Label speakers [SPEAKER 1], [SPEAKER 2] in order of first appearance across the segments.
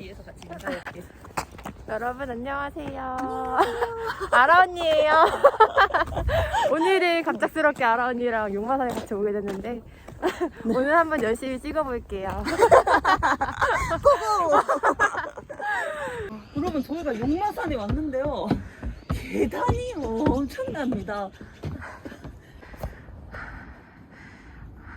[SPEAKER 1] 뒤에서 같이 인사할게.
[SPEAKER 2] 여러분 안녕하세요. 아라 언니예요. 오늘은 갑작스럽게 아라 언니랑 용마산에 같이 오게 됐는데 오늘 한번 열심히 찍어볼게요.
[SPEAKER 1] 여러분 저희가 용마산에 왔는데요. 계단이 엄청납니다.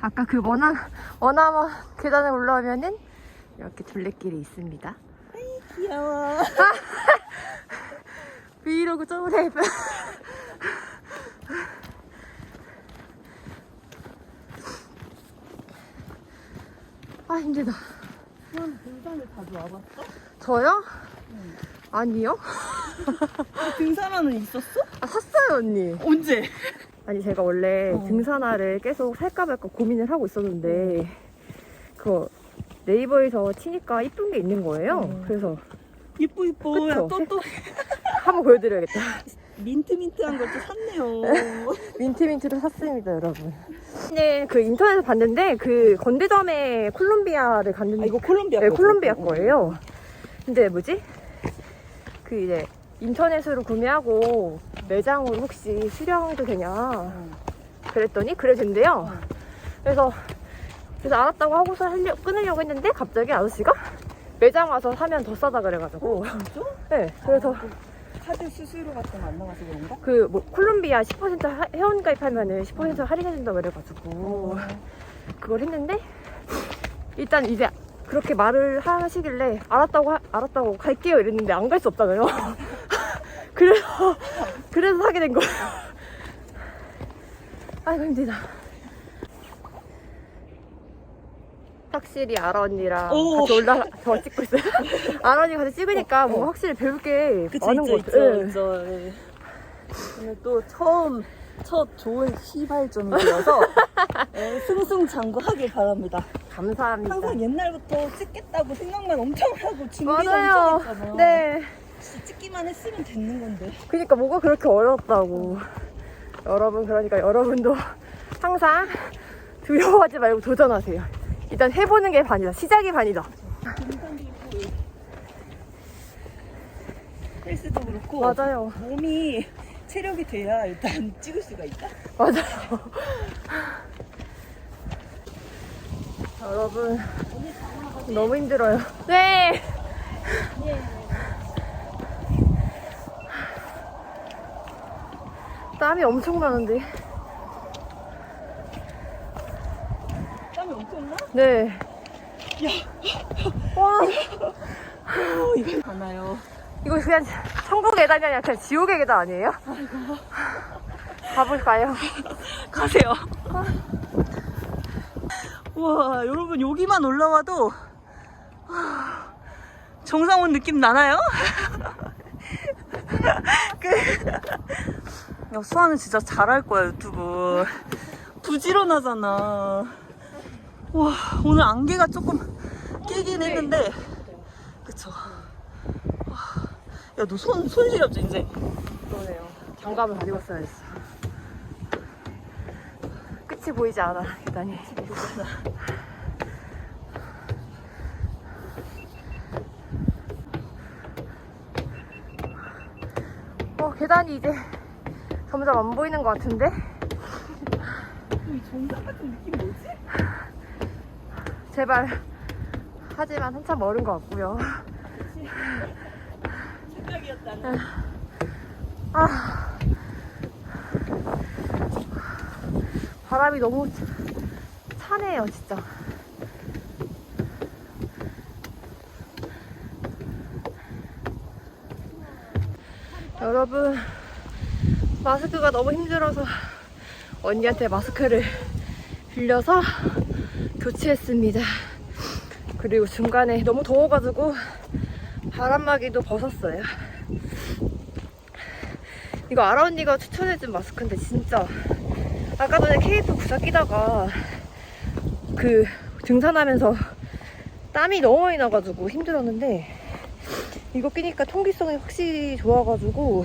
[SPEAKER 2] 아까 그 원암 원암 계단을 올라오면은 이렇게 둘레길이 있습니다.
[SPEAKER 1] 귀여워.
[SPEAKER 2] 브이로그 쪼래. 아 힘들다.
[SPEAKER 1] 넌 등산을 자주 와봤어?
[SPEAKER 2] 저요? 아니요.
[SPEAKER 1] 등산화는 있었어?
[SPEAKER 2] 아 샀어요 언니.
[SPEAKER 1] 언제?
[SPEAKER 2] 아니 제가 원래
[SPEAKER 1] 어.
[SPEAKER 2] 등산화를 계속 살까 말까 고민을 하고 있었는데 그 네이버에서 치니까 이쁜 게 있는 거예요.
[SPEAKER 1] 어.
[SPEAKER 2] 그래서
[SPEAKER 1] 이뻐 이뻐.
[SPEAKER 2] 그쵸?
[SPEAKER 1] 야또또
[SPEAKER 2] 한번 보여드려야겠다.
[SPEAKER 1] 민트 민트한 걸 또 샀네요.
[SPEAKER 2] 민트민트도 샀습니다, 여러분. 네, 그 인터넷에서 봤는데 그 건대점에 콜롬비아를 갔는데
[SPEAKER 1] 아 이거 콜롬비아
[SPEAKER 2] 네,
[SPEAKER 1] 거죠?
[SPEAKER 2] 콜롬비아
[SPEAKER 1] 어.
[SPEAKER 2] 거예요. 근데 뭐지? 그 이제 인터넷으로 구매하고 매장으로 혹시 수령도 되냐
[SPEAKER 1] 어.
[SPEAKER 2] 그랬더니 그래 된대요.
[SPEAKER 1] 어.
[SPEAKER 2] 그래서 그래서 알았다고 하고서 하려, 끊으려고 했는데 갑자기 아저씨가 매장 와서 사면 더 싸다 그래가지고
[SPEAKER 1] 진짜?
[SPEAKER 2] 네 그래서
[SPEAKER 1] 아, 그 카드 수수료 같은 거 안 나가서 그런가?
[SPEAKER 2] 그 뭐 콜롬비아 10% 하- 회원 가입하면은 10% 할인해준다 그래가지고
[SPEAKER 1] 어.
[SPEAKER 2] 그걸 했는데 일단 이제 그렇게 말을 하시길래 알았다고 하- 알았다고 갈게요 이랬는데 안 갈 수 없잖아요. 그래서 그래서 사게 된 거예요. 아이고 힘들다. 확실히 아라 언니랑
[SPEAKER 1] 오.
[SPEAKER 2] 같이 올라 저 찍고 있어요. 아라 언니 같이 찍으니까 뭔가
[SPEAKER 1] 어.
[SPEAKER 2] 확실히 배울 게
[SPEAKER 1] 그쵸
[SPEAKER 2] 많은
[SPEAKER 1] 있죠
[SPEAKER 2] 것
[SPEAKER 1] 있죠
[SPEAKER 2] 같아요. 예.
[SPEAKER 1] 있죠. 예. 오늘 또 처음 첫 좋은 시발점이 되어서 예, 승승장구하길 바랍니다.
[SPEAKER 2] 감사합니다.
[SPEAKER 1] 항상 옛날부터 찍겠다고 생각만 엄청 하고 준비도
[SPEAKER 2] 맞아요.
[SPEAKER 1] 엄청 했잖아요.
[SPEAKER 2] 네.
[SPEAKER 1] 찍기만 했으면 됐는 건데.
[SPEAKER 2] 그러니까 뭐가 그렇게 어렵다고. 여러분 그러니까 여러분도 항상 두려워하지 말고 도전하세요. 일단 해보는 게 반이다. 시작이 반이다.
[SPEAKER 1] 헬스도 그렇고
[SPEAKER 2] 맞아요.
[SPEAKER 1] 몸이 체력이 돼야 일단 찍을 수가 있다.
[SPEAKER 2] 맞아요. 여러분 너무 힘들어요. 네. 땀이 엄청 나는데.
[SPEAKER 1] 땀이
[SPEAKER 2] 네. 와.
[SPEAKER 1] 어, 이거 가나요?
[SPEAKER 2] 이거 그냥 천국의 계단이 아니라 그냥 지옥의 계단 아니에요? 가볼까요?
[SPEAKER 1] 가세요. 와, 여러분 여기만 올라와도 하, 정상 온 느낌 나나요? 그, 야, 수아는 진짜 잘할 거야 유튜브. 부지런하잖아. 와, 오늘 안개가 조금 끼긴 했는데, 그쵸. 와, 야, 너 손, 손 시렵지, 이제?
[SPEAKER 2] 그러네요. 장갑을 가지고 있어야겠어. 끝이 보이지 않아, 계단이. 어, 계단이 이제 점점 안 보이는 것 같은데?
[SPEAKER 1] 이 정상 같은 느낌 뭐지?
[SPEAKER 2] 제발. 하지만 한참 멀은 것 같고요. 아. 바람이 너무 차- 차네요, 진짜. 여러분, 마스크가 너무 힘들어서 언니한테 마스크를 빌려서 교체했습니다. 그리고 중간에 너무 더워가지고 바람막이도 벗었어요. 이거 아라 언니가 추천해준 마스크인데 진짜 아까 전에 케이프 부사 끼다가 그 등산하면서 땀이 너무 많이 나가지고 힘들었는데 이거 끼니까 통기성이 확실히 좋아가지고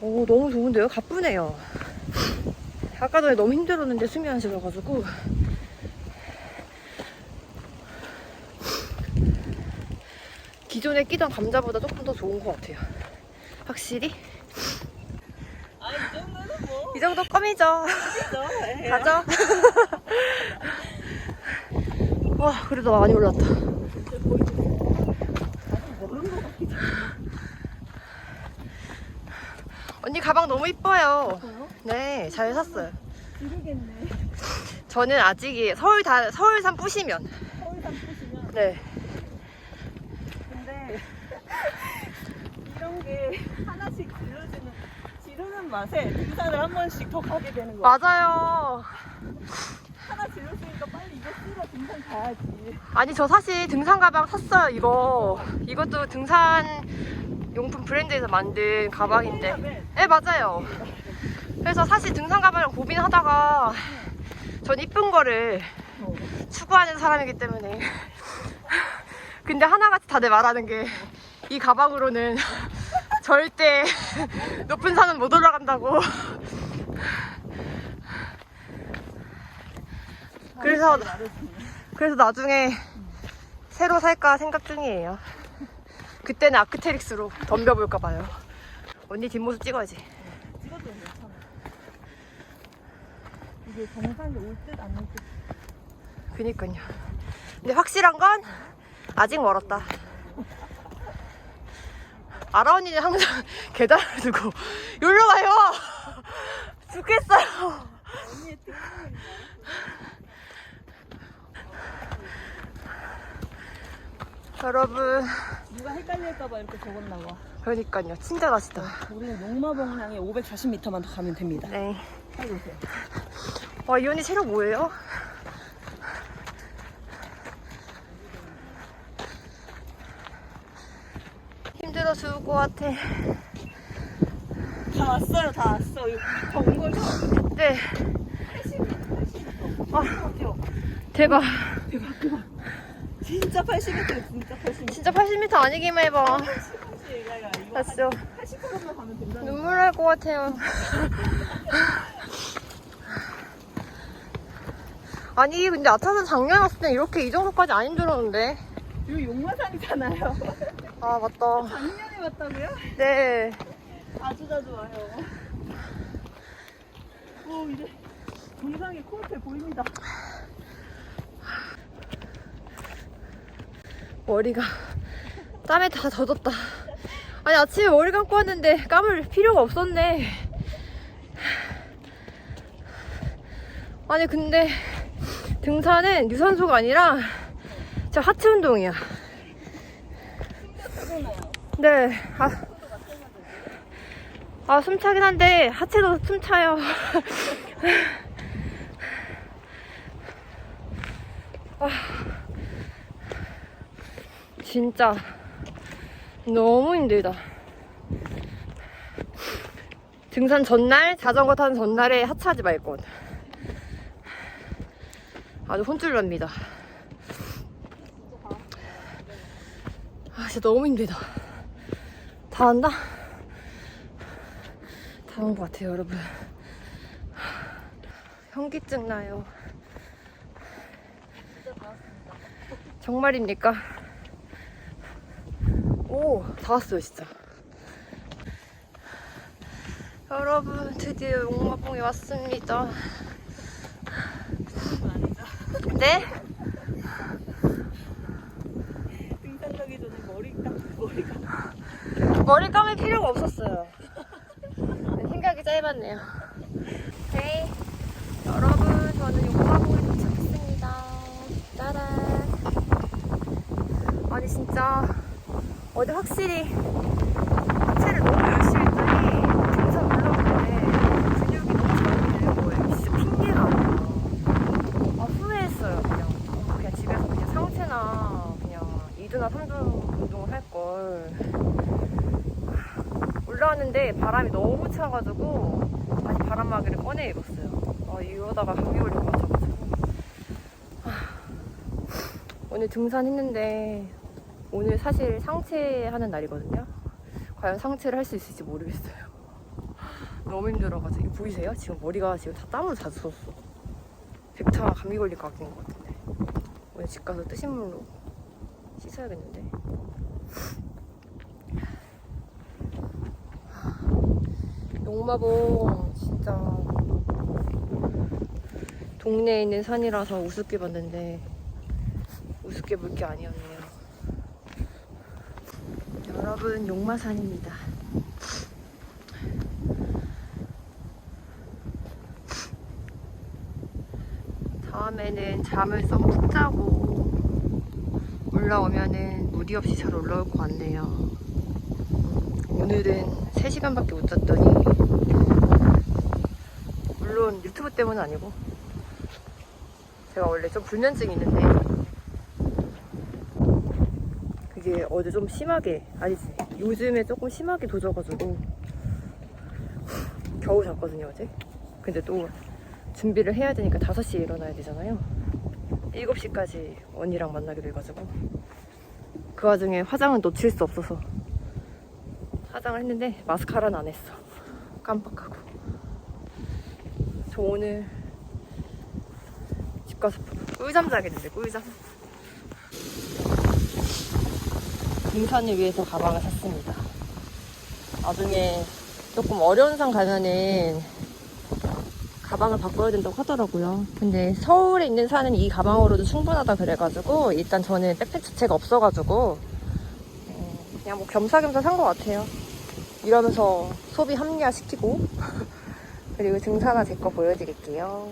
[SPEAKER 2] 오 너무 좋은데요? 가쁘네요 아까 전에 너무 힘들었는데 숨이 안 쉬어가지고 기존에 끼던 감자보다 조금 더 좋은 것 같아요. 확실히.
[SPEAKER 1] 아 이 정도는 뭐
[SPEAKER 2] 이 정도 껌이죠. 가죠. 와, 그래도 많이 올랐다. 언니 가방 너무 이뻐요. 네, 잘 샀어요.
[SPEAKER 1] 모르겠네
[SPEAKER 2] 저는 아직 서울 다 서울산 뿌시면.
[SPEAKER 1] 서울산 보시면
[SPEAKER 2] 네.
[SPEAKER 1] 근데 게 하나씩 지르주는 지르는 맛에 등산을 한 번씩 더 가게 되는 거야
[SPEAKER 2] 맞아요.
[SPEAKER 1] 하나 질렀으니까 빨리 이거 쓰러 등산 가야지
[SPEAKER 2] 아니 저 사실 등산 가방 샀어요 이거. 이것도 등산 용품 브랜드에서 만든 가방인데. 네 맞아요. 그래서 사실 등산 가방을 고민하다가 전 이쁜 거를
[SPEAKER 1] 어.
[SPEAKER 2] 추구하는 사람이기 때문에 근데 하나같이 다들 말하는 게 이 가방으로는 절대 높은 산은 못 올라간다고. 그래서 그래서 나중에 새로 살까 생각 중이에요. 그때는 아크테릭스로 덤벼볼까 봐요. 언니 뒷모습 찍어야지.
[SPEAKER 1] 찍어도 괜찮아. 이게 정상에 올듯 안 올 듯.
[SPEAKER 2] 그니까요. 근데 확실한 건 아직 멀었다. 아라 언니는 항상 계단을 두고 여기로 와요. 죽겠어요. 여러분,
[SPEAKER 1] 누가 헷갈릴까봐 이렇게 적었나 봐
[SPEAKER 2] 그러니까요. 친절하시다.
[SPEAKER 1] 우리는 용마봉을 향해 540m만 더 가면 됩니다
[SPEAKER 2] 네.
[SPEAKER 1] 빨리 오세요
[SPEAKER 2] 와, 이 언니 체력 뭐예요? 힘들어 죽을 것 같아.
[SPEAKER 1] 다 왔어요 다 왔어 더온 거죠?
[SPEAKER 2] 네.
[SPEAKER 1] 80, 80m
[SPEAKER 2] 아. 대박.
[SPEAKER 1] 대박 대박 진짜 80m 진짜 80m
[SPEAKER 2] 진짜 80m 아니기만 해봐.
[SPEAKER 1] 80cm 얘가 이거
[SPEAKER 2] 나 진짜
[SPEAKER 1] 80%만 가면 된다는 거
[SPEAKER 2] 눈물 날 것 같아요. 아니 근데 아차산 작년에 왔을 때 이렇게 이 정도까지 안 힘들었는데.
[SPEAKER 1] 이거 용마산이잖아요
[SPEAKER 2] 아 맞다.
[SPEAKER 1] 작년에 왔다고요?
[SPEAKER 2] 네.
[SPEAKER 1] 자주 자주 와요 오 이제 정상에 코앞에 보입니다
[SPEAKER 2] 머리가 땀에 다 젖었다. 아니 아침에 머리 감고 왔는데 감을 필요가 없었네. 아니 근데 등산은 유산소가 아니라 진짜 하체 운동이야. 네. 아, 아, 숨 차긴 한데, 하체도 숨 차요. 아, 진짜, 너무 힘들다. 등산 전날, 자전거 타는 전날에 하차하지 말걸. 아주 혼쭐납니다. 아, 진짜 너무 힘들다. 다 한다? 다 온 것 같아요, 여러분. 현기증 나요. 정말입니까? 오, 다 왔어요, 진짜. 여러분, 드디어 용마봉에 왔습니다. 네?
[SPEAKER 1] 등산 가기 전에 머리 감 머리가
[SPEAKER 2] 머리 감을 필요가 없었어요. 생각이 짧았네요. 네. 여러분, 저는 용마봉에 도착했습니다. 짜란. 아니, 진짜, 어제 확실히 하체를 너무 열심히 했더니, 등산 올라오는데 근육이 너무 잘 되는 거예요. 진짜 핑계가 아니에요. 아, 후회했어요, 그냥. 그냥 집에서 그냥 상체나, 그냥 2두나 3두 운동을 할걸. 올라왔는데 바람이 너무 차가지고 다시 바람막이를 꺼내 입었어요. 아, 이러다가 감기 걸릴 것 같아가지고. 아, 오늘 등산했는데 오늘 사실 상체 하는 날이거든요. 과연 상체를 할 수 있을지 모르겠어요. 너무 힘들어가지고 보이세요? 지금 머리가 지금 다 땀으로 다 젖었어. 백차 감기 걸릴 것 같은 것 같은데 오늘 집 가서 뜨신 물로 씻어야 훔쳐야겠는데. 용마봉 진짜 동네에 있는 산이라서 우습게 봤는데 우습게 볼 게 아니었네요. 여러분 용마산입니다. 다음에는 잠을 좀푹 자고 올라오면은 무리 없이 잘 올라올 것 같네요. 오늘은 3시간밖에 못 잤더니 물론 유튜브 때문은 아니고 제가 원래 좀 불면증이 있는데 그게 어제 좀 심하게 아니지 요즘에 조금 심하게 도져가지고 겨우 잤거든요 어제. 근데 또 준비를 해야 되니까 5시에 일어나야 되잖아요. 7시까지 언니랑 만나기로 해가지고 그 와중에 화장은 놓칠 수 없어서 화장을 했는데 마스카라는 안 했어 깜빡하고 저 오늘 집 가서 꿀잠 자겠는데 꿀잠 등산을 위해서 가방을 샀습니다 나중에 조금 어려운 산 가면은 가방을 바꿔야 된다고 하더라고요. 근데 서울에 있는 산은 이 가방으로도 충분하다 그래가지고 일단 저는 백팩 자체가 없어가지고 음, 그냥 뭐 겸사겸사 산 것 같아요. 이러면서 소비 합리화시키고 그리고 등산화 제 거 보여드릴게요.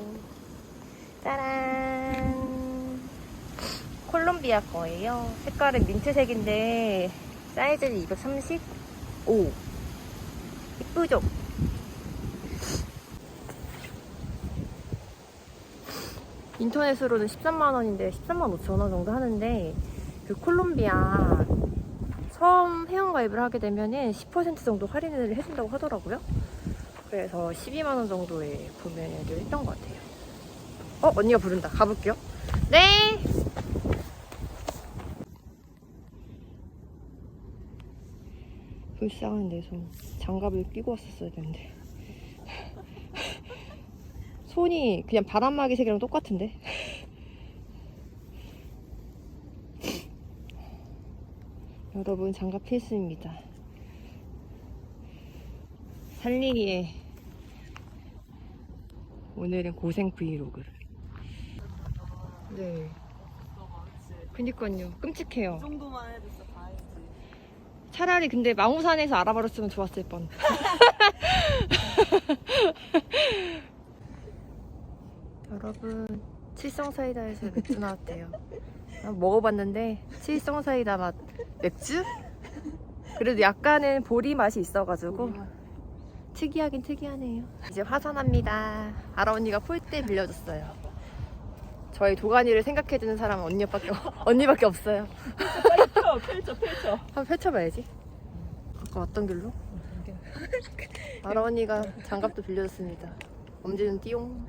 [SPEAKER 2] 짜란 콜롬비아 거예요. 색깔은 민트색인데 사이즈는 235 이쁘죠? 인터넷으로는 13만 원인데 13만 5천 원 정도 하는데 그 콜롬비아 처음 회원가입을 하게 되면은 10% 정도 할인을 해준다고 하더라고요. 그래서 12만 원 정도에 구매를 했던 것 같아요. 어 언니가 부른다. 가볼게요. 네. 불쌍한 내 손. 장갑을 끼고 왔었어야 되는데. 손이 그냥 바람막이 색이랑 똑같은데? 여러분 장갑 필수입니다. 살리기에 오늘은 고생 브이로그를. 네. 그니까요. 끔찍해요.
[SPEAKER 1] 이 정도만 해도 진짜 다행이지.
[SPEAKER 2] 차라리 근데 망우산에서 알아버렸으면 좋았을 뻔. 여러분 칠성사이다에서 맥주 나왔대요. 난 먹어봤는데 칠성 사이다 맛 맥주? 그래도 약간은 보리 맛이 있어가지고 특이하긴 특이하네요. 이제 화산합니다. 아라 언니가 폴대 빌려줬어요. 저희 도가니를 생각해주는 사람은 언니밖에 언니밖에 없어요.
[SPEAKER 1] 펼쳐, 펼쳐, 펼쳐.
[SPEAKER 2] 한번 펼쳐봐야지. 아까 왔던 길로? 아라 언니가 장갑도 빌려줬습니다. 엄지는 띠용.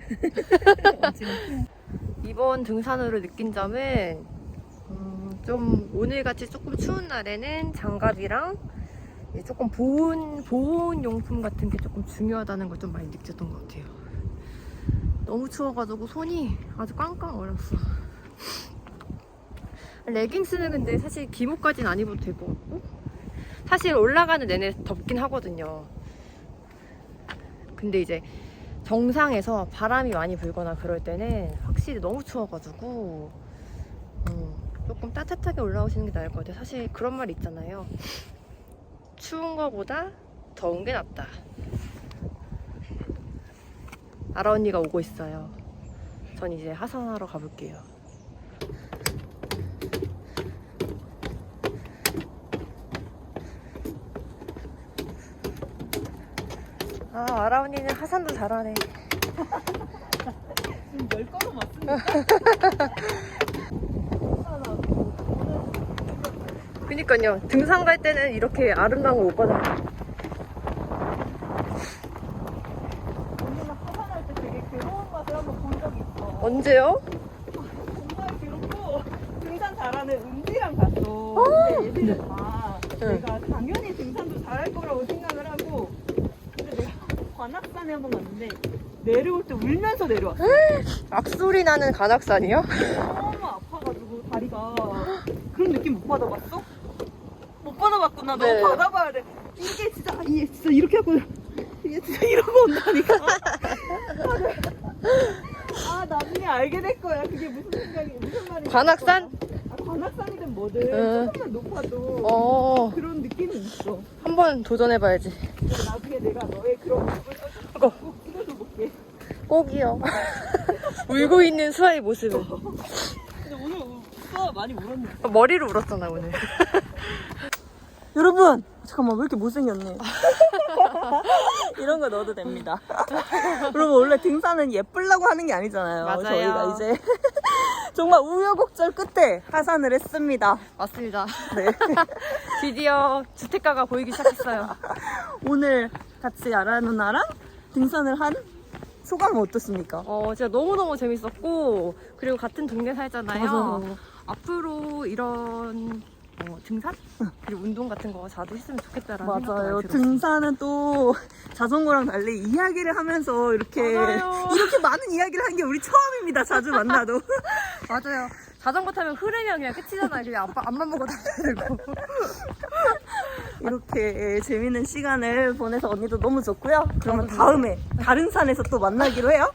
[SPEAKER 2] 이번 등산으로 느낀 점은 음, 좀 오늘같이 조금 추운 날에는 장갑이랑 조금 보온 보온 용품 같은 게 조금 중요하다는 걸 좀 많이 느꼈던 것 같아요. 너무 추워가지고 손이 아주 꽝꽝 얼었어. 레깅스는 근데 사실 기모까지는 안 입어도 될 것 같고 사실 올라가는 내내 덥긴 하거든요. 근데 이제 정상에서 바람이 많이 불거나 그럴 때는 확실히 너무 추워가지고 음, 조금 따뜻하게 올라오시는 게 나을 것 같아요. 사실 그런 말 있잖아요. 추운 거보다 더운 게 낫다. 아라 언니가 오고 있어요. 전 이제 하산하러 가볼게요. 아, 아라 언니는 하산도 잘하네.
[SPEAKER 1] 지금 열 걸음 왔으니까.
[SPEAKER 2] 그니까요. 등산 갈 때는 이렇게 아름다운 거 못 받아요.
[SPEAKER 1] 언니는 하산할 때 되게 괴로운 맛을 한번 본 적이 있어.
[SPEAKER 2] 언제요?
[SPEAKER 1] 정말 괴롭고 등산 잘하는 은지랑 갔어. 근데 얘들은 다
[SPEAKER 2] 응.
[SPEAKER 1] 내가 당연히 등산도 잘할 거라고 생각을 하고 근데 내가 관악산에 한번 갔는데 내려올 때 울면서 내려왔어.
[SPEAKER 2] 악소리 나는 관악산이요?
[SPEAKER 1] 너무 아파가지고 다리가 그런 느낌 못 받아봤어? 못 받아봤구나. 너
[SPEAKER 2] 네.
[SPEAKER 1] 받아봐야 돼. 이게 진짜 이게 진짜 이렇게 하고 이게 진짜 이러고 온다니까. 아 나중에 알게 될 거야. 그게 무슨 생각이 무슨 말인지.
[SPEAKER 2] 관악산?
[SPEAKER 1] 아, 관악산이든 뭐든
[SPEAKER 2] 응.
[SPEAKER 1] 조금만 높아도
[SPEAKER 2] 어,
[SPEAKER 1] 그런 느낌이 있어.
[SPEAKER 2] 한번 도전해봐야지.
[SPEAKER 1] 나중에 내가 너의 그런
[SPEAKER 2] 아이고.
[SPEAKER 1] 꼭 찍어줘 볼게.
[SPEAKER 2] 꼭이요. 울고 있는 수아의 모습을.
[SPEAKER 1] 근데 오늘 수아 많이 울었네.
[SPEAKER 2] 머리로 울었잖아, 오늘.
[SPEAKER 1] 여러분 잠깐만 왜 이렇게 못생겼니? 이런 거 넣어도 됩니다. 여러분 원래 등산은 예쁘려고 하는 게 아니잖아요.
[SPEAKER 2] 맞아요.
[SPEAKER 1] 저희가 이제 정말 우여곡절 끝에 하산을 했습니다.
[SPEAKER 2] 맞습니다.
[SPEAKER 1] 네.
[SPEAKER 2] 드디어 주택가가 보이기 시작했어요.
[SPEAKER 1] 오늘 같이 야라 누나랑 등산을 한 소감은 어떻습니까?
[SPEAKER 2] 어, 진짜 너무너무 재밌었고, 그리고 같은 동네 살잖아요.
[SPEAKER 1] 맞아요.
[SPEAKER 2] 앞으로 이런 어, 등산? 그리고 운동 같은 거 자주 했으면 좋겠다라는 생각도
[SPEAKER 1] 맞아요.
[SPEAKER 2] 많이 들었어요.
[SPEAKER 1] 등산은 또 자전거랑 달리 이야기를 하면서 이렇게
[SPEAKER 2] 맞아요.
[SPEAKER 1] 이렇게 많은 이야기를 한 게 우리 처음입니다. 자주 만나도.
[SPEAKER 2] 맞아요. 자전거 타면 흐르면 그냥 끝이잖아요. 그냥 앞, 앞만 보고 달려야 되고.
[SPEAKER 1] 이렇게 재밌는 시간을 보내서 언니도 너무 좋고요. 그러면 다음에 다른 산에서 또 만나기로 해요.